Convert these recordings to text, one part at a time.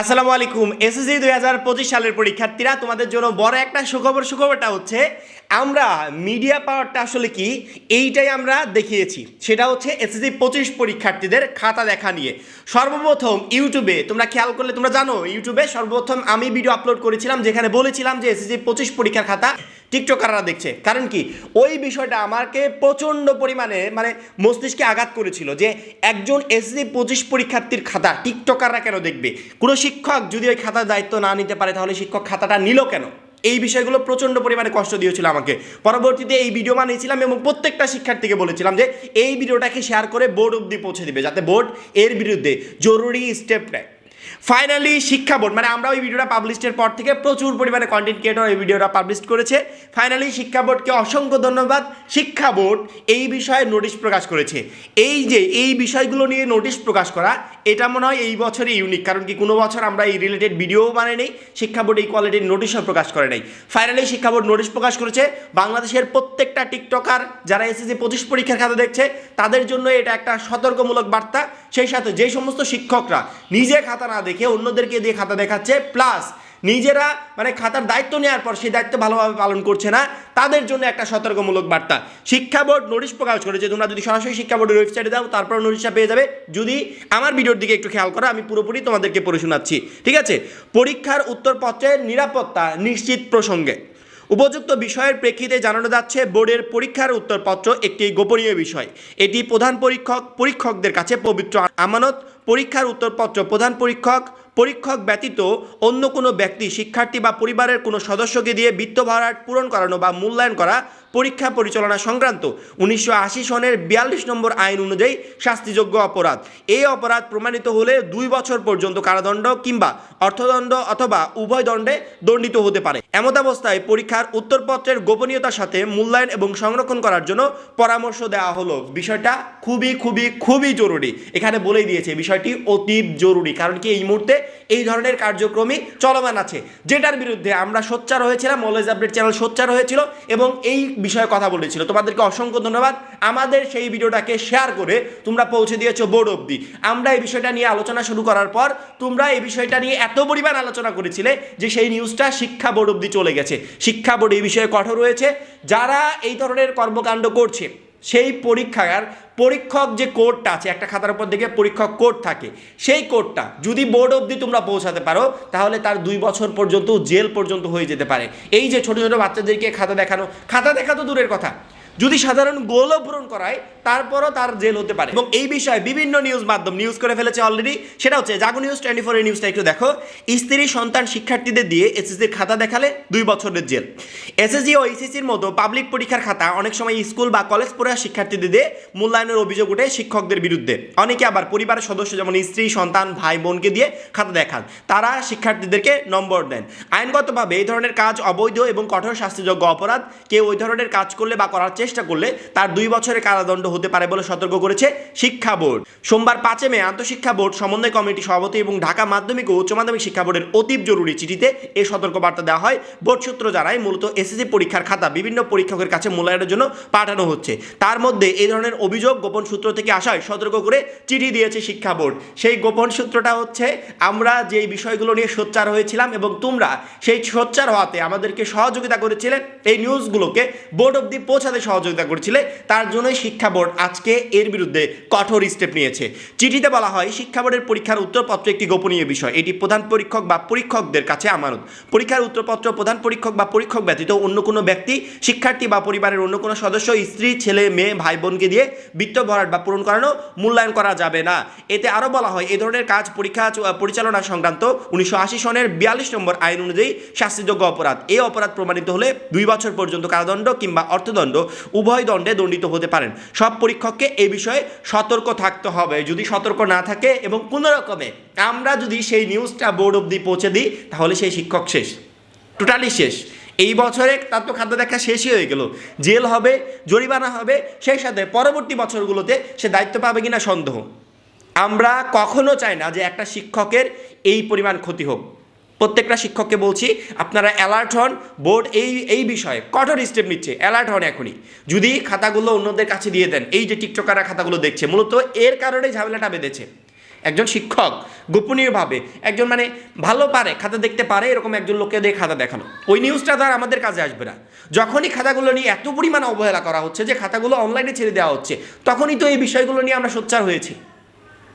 আসসালামু আলাইকুম, এসএসসি দুই হাজার পঁচিশ সালের পরীক্ষার্থীরা, তোমাদের জন্য বড় একটা সুখবর, সুখবরটা হচ্ছে আমরা মিডিয়া পাওয়ারটা আসলে কি? এইটাই আমরা দেখিয়েছি। সেটা হচ্ছে এসএসসি পঁচিশ পরীক্ষার্থীদের খাতা দেখা নিয়ে। সর্বপ্রথম ইউটিউবে, তোমরা খেয়াল করলে তোমরা জানো, ইউটিউবে সর্বপ্রথম আমি ভিডিও আপলোড করেছিলাম, যেখানে বলেছিলাম যে এসএসসি পঁচিশ পরীক্ষার খাতা টিকটকাররা দেখছে। কারণ কি? ওই বিষয়টা আমাকে প্রচণ্ড পরিমাণে মানে মস্তিষ্কে আঘাত করেছিল যে একজন এসএসসি পঁচিশ পরীক্ষার্থীর খাতা টিকটকাররা কেন দেখবে? কোনো শিক্ষক যদি ওই খাতার দায়িত্ব না নিতে পারে, তাহলে শিক্ষক খাতাটা নিল কেন? এই বিষয়গুলো প্রচণ্ড পরিমাণে কষ্ট দিয়েছিল আমাকে। পরবর্তীতে এই ভিডিও বানিয়েছিলাম এবং প্রত্যেকটা শিক্ষার্থীকে বলেছিলাম যে এই ভিডিওটাকে শেয়ার করে বোর্ড অব্দি পৌঁছে দিবে, যাতে বোর্ড এর বিরুদ্ধে জরুরি স্টেপ নেয়। ফাইনালি শিক্ষা বোর্ড মানে আমরা ওই ভিডিওটা পাবলিশের পর থেকে প্রচুর পরিমাণে কন্টেন্ট ক্রিয়েটর এই ভিডিওটা পাবলিশ করেছে। ফাইনালি শিক্ষা বোর্ডকে অসংখ্য ধন্যবাদ। শিক্ষা বোর্ড এই বিষয়ে নোটিশ প্রকাশ করেছে। এই যে, এই বিষয়গুলো নিয়ে নোটিশ প্রকাশ করা, এটা মনে হয় এই বছরে ইউনিক কারণ কি কোনো বছর আমরা এই রিলেটেড ভিডিও বানাই নেই, শিক্ষা বোর্ড এই কোয়ালিটির নোটিশও প্রকাশ করে নাই। ফাইনালি শিক্ষা বোর্ড নোটিশ প্রকাশ করেছে, বাংলাদেশের প্রত্যেকটা টিকটকার যারা এসএসসি পঁচিশ পরীক্ষার খাতা দেখছে, তাদের জন্য এটা একটা সতর্কমূলক বার্তা। সেই সাথে যে সমস্ত শিক্ষকরা নিজে খাতা না দেখে অন্যদেরকে দিয়ে খাতা দেখাচ্ছে প্লাস নিজেরা মানে খাতার দায়িত্ব নেওয়ার পর সেই দায়িত্ব ভালোভাবে পালন করছে না, তাদের জন্য একটা সতর্কমূলক বার্তা। শিক্ষা বোর্ড নোটিশ প্রকাশ করেছে, তোমরা যদি সরাসরি শিক্ষা বোর্ডের ওয়েবসাইটে দাও তারপর নোটিশটা পেয়ে যাবে। যদি আমার ভিডিওর দিকে একটু খেয়াল করো, আমি পুরোপুরি তোমাদেরকে পড়ে শোনাচ্ছি, ঠিক আছে? পরীক্ষার উত্তরপত্রের নিরাপত্তা নিশ্চিত প্রসঙ্গে। উপযুক্ত বিষয়ের প্রেক্ষিতে জানানো যাচ্ছে, বোর্ডের পরীক্ষার উত্তরপত্র একটি গোপনীয় বিষয়। এটি প্রধান পরীক্ষক, পরীক্ষকদের কাছে পবিত্র। আমানত, পরীক্ষার উত্তরপত্র প্রধান পরীক্ষক পরীক্ষক ব্যতীত অন্য কোনো ব্যক্তি, শিক্ষার্থী বা পরিবারের কোনো সদস্যকে দিয়ে বৃত্ত ভাড়াট পূরণ করানো বা মূল্যায়ন করা পরীক্ষা পরিচালনা সংক্রান্ত উনিশশো আশি সনের বিয়াল্লিশ নম্বর আইন অনুযায়ী শাস্তিযোগ্য অপরাধ। এই অপরাধ প্রমাণিত হলে দুই বছর পর্যন্ত কারাদণ্ড কিংবা অর্থদণ্ড অথবা উভয় দণ্ডে দণ্ডিত হতে পারে। এমতাবস্থায় পরীক্ষার উত্তরপত্রের গোপনীয়তার সাথে মূল্যায়ন এবং সংরক্ষণ করার জন্য পরামর্শ দেওয়া হলো। বিষয়টা খুবই খুবই খুবই জরুরি। এখানে বলেই দিয়েছে, বিষয়টি অতি জরুরি। কারণ কি এই মুহূর্তে এই ধরনের কার্যক্রমই চলমান আছে। যেটার বিরুদ্ধে আমরা সোচ্চার হয়েছিলাম অলওয়েজ আপডেট চ্যানেল সোচ্চার হয়েছিল এবং এই বিষয়ে কথা বলেছিল। তোমাদেরকে অসংখ্য ধন্যবাদ। আমাদের সেই ভিডিওটাকে শেয়ার করে তোমরা পৌঁছে দিয়েছ বোর্ড অব্দি আমরা এই বিষয়টা নিয়ে আলোচনা শুরু করার পর তোমরা এই বিষয়টা নিয়ে এত পরিমাণ আলোচনা করেছিলে যে সেই নিউজটা শিক্ষা বোর্ড অব্দি চলে গেছে। শিক্ষা বোর্ড এই বিষয়ে কঠোর রয়েছে। যারা এই ধরনের কর্মকাণ্ড করছে সেই পরীক্ষার পরীক্ষক যে কোডটা আছে, একটা খাতার উপর দেখে পরীক্ষক কোড থাকে, সেই কোডটা যদি বোর্ড অবধি তোমরা পৌঁছাতে পারো, তাহলে তার দুই বছর পর্যন্ত জেল পর্যন্ত হয়ে যেতে পারে। এই যে ছোট ছোট বাচ্চাদেরকে খাতা দেখানো, খাতা দেখা তো দূরের কথা যদি সাধারণ গোলও পূরণ করায়, তারপরও তার জেল হতে পারে। এবং এই বিষয়ে বিভিন্ন নিউজ মাধ্যম নিউজ করে ফেলেছে অলরেডি সেটা হচ্ছে, জাগো নিউজ টোয়েন্টি ফোর এই নিউজটা একটু দেখো। স্ত্রী, সন্তান, শিক্ষার্থীদের দিয়ে এসএসসির খাতা দেখালে দুই বছরের জেল। এসএসসি ও এইচএসসির মতো পাবলিক পরীক্ষার খাতা অনেক সময় স্কুল বা কলেজ পড়া শিক্ষার্থীদের দিয়ে মূল্যায়নের অভিযোগ উঠে শিক্ষকদের বিরুদ্ধে। অনেকে আবার পরিবারের সদস্য যেমন স্ত্রী, সন্তান, ভাই, বোনকে দিয়ে খাতা দেখান। তারা শিক্ষার্থীদেরকে নম্বর দেন। আইনগতভাবে এই ধরনের কাজ অবৈধ এবং কঠোর শাস্তিযোগ্য অপরাধ। কেউ ওই ধরনের কাজ করলে বা করার চেষ্টা করলে তার দুই বছরের কারাদণ্ড হতে পারে বলে সতর্ক করেছে শিক্ষা বোর্ড। সোমবার পাঁচে মে আন্তঃশিক্ষা বোর্ড, সমন্বয় কমিটি সভাপতি এবং ঢাকা মাধ্যমিক ও উচ্চ মাধ্যমিক শিক্ষা বোর্ডের অতীব জরুরি চিঠিতে এই সতর্কবার্তা দেওয়া হয়। বোর্ড সূত্র জানায়, মূলত এসএসসি পরীক্ষার খাতা বিভিন্ন পরীক্ষকের কাছে মূল্যায়নের জন্য পাঠানো হচ্ছে। তার মধ্যে এই ধরনের অভিযোগ গোপন সূত্র থেকে আসায় সতর্ক করে চিঠি দিয়েছে শিক্ষা বোর্ড। সেই গোপন সূত্রটা হচ্ছে, আমরা যেই বিষয়গুলো নিয়ে সোচ্চার হয়েছিলাম এবং তোমরা সেই সোচ্চার হওয়াতে আমাদেরকে সহযোগিতা করেছিলেন এই নিউজগুলোকে বোর্ড অব্দি পৌঁছাতে সহযোগিতা করেছিলে, তার জন্যই শিক্ষা বোর্ড আজকে এর বিরুদ্ধে কঠোর স্টেপ নিয়েছে। চিঠিতে বলা হয়, শিক্ষা বোর্ডের পরীক্ষার উত্তরপত্র একটি গোপনীয় বিষয়। এটি প্রধান পরীক্ষক বা পরীক্ষকদের কাছে আমানত। পরীক্ষার উত্তরপত্র প্রধান পরীক্ষক বা পরীক্ষক ব্যতীত অন্য কোনো ব্যক্তি, শিক্ষার্থী বা পরিবারের অন্য কোনো সদস্য, স্ত্রী, ছেলে, মেয়ে ভাই বোনকে দিয়ে বৃত্ত ভরাট বা পূরণ করানো মূল্যায়ন করা যাবে না। এতে আরও বলা হয়, এ ধরনের কাজ পরীক্ষা পরিচালনা সংক্রান্ত উনিশশো আশি সনের বিয়াল্লিশ নম্বর আইন অনুযায়ী শাস্তিযোগ্য অপরাধ। এই অপরাধ প্রমাণিত হলে দুই বছর পর্যন্ত কারাদণ্ড কিংবা অর্থদণ্ড উভয় দণ্ডে দণ্ডিত হতে পারেন। সব পরীক্ষককে এই বিষয়ে সতর্ক থাকতে হবে। যদি সতর্ক না থাকে এবং কোনো রকমে আমরা যদি সেই নিউজটা বোর্ড অবধি পৌঁছে দিই, তাহলে সেই শিক্ষক শেষ। টোটালি শেষ। এই বছরে তার তো খাদ্য দেখা শেষই হয়ে গেল। জেল হবে, জরিমানা হবে, সেই সাথে পরবর্তী বছরগুলোতে সে দায়িত্ব পাবে কিনা সন্দেহ। আমরা কখনো চাই না যে একটা শিক্ষকের এই পরিমাণ ক্ষতি হোক। প্রত্যেকটা শিক্ষককে বলছি, আপনারা অ্যালার্ট হন বোর্ড এই এই বিষয়ে কঠোর স্টেপ নিচ্ছে অ্যালার্ট হন এখনই। যদি খাতাগুলো অন্যদের কাছে দিয়ে দেন, এই যে টিকটকাররা খাতাগুলো দেখছে, মূলত এর কারণেই ঝামেলাটা বেঁধেছে। একজন শিক্ষক গোপনীয়ভাবে, একজন মানে ভালো পারে, খাতা দেখতে পারে, এরকম একজন লোককে দিয়ে খাতা দেখানো। ওই নিউজটা তো আর আমাদের কাজে আসবে না। যখনই খাতাগুলো নিয়ে এত পরিমাণ অবহেলা করা হচ্ছে যে খাতাগুলো অনলাইনে ছেড়ে দেওয়া হচ্ছে, তখনই তো এই বিষয়গুলো নিয়ে আমরা সোচ্চার হয়েছি।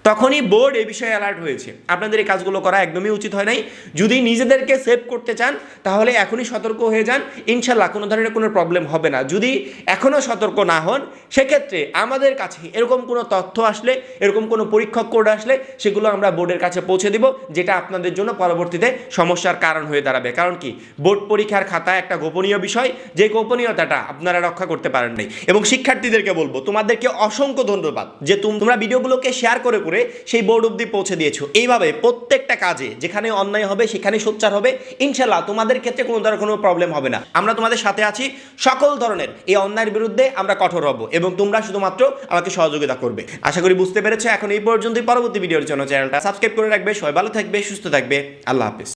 তখনই বোর্ড এ বিষয়ে অ্যালার্ট হয়েছে। আপনাদের এই কাজগুলো করা একদমই উচিত হয় নাই। যদি নিজেদেরকে সেভ করতে চান, তাহলে এখনই সতর্ক হয়ে যান। ইনশাল্লাহ কোনো ধরনের কোনো প্রবলেম হবে না। যদি এখনও সতর্ক না হন, সেক্ষেত্রে আমাদের কাছে এরকম কোনো তথ্য আসলে, এরকম কোনো পরীক্ষক কোড আসলে, সেগুলো আমরা বোর্ডের কাছে পৌঁছে দিব, যেটা আপনাদের জন্য পরবর্তীতে সমস্যার কারণ হয়ে দাঁড়াবে। কারণ কি? বোর্ড পরীক্ষার খাতা একটা গোপনীয় বিষয়, যে গোপনীয়তাটা আপনারা রক্ষা করতে পারেন নাই। এবং শিক্ষার্থীদেরকে বলব, তোমাদেরকে অসংখ্য ধন্যবাদ যে তুম- তোমরা ভিডিওগুলোকে শেয়ার করে করে সেই বোর্ড অব্দি পৌঁছে দিয়েছ। এইভাবে প্রত্যেকটা কাজে যেখানে অন্যায় হবে সেখানে সোচ্চার হবে ইনশাল্লাহ তোমাদের ক্ষেত্রে কোনো ধরনের কোনো প্রবলেম হবে না। আমরা তোমাদের সাথে আছি, সকল ধরনের এই অন্যায়ের বিরুদ্ধে আমরা কঠোর হব এবং তোমরা শুধুমাত্র আমাকে সহযোগিতা করবে। আশা করি বুঝতে পেরেছ, এখন এই পর্যন্তই। পরবর্তী ভিডিওর জন্য চ্যানেলটা সাবস্ক্রাইব করে রাখবে। সবাই ভালো থাকবে, সুস্থ থাকবে। আল্লাহ হাফিজ।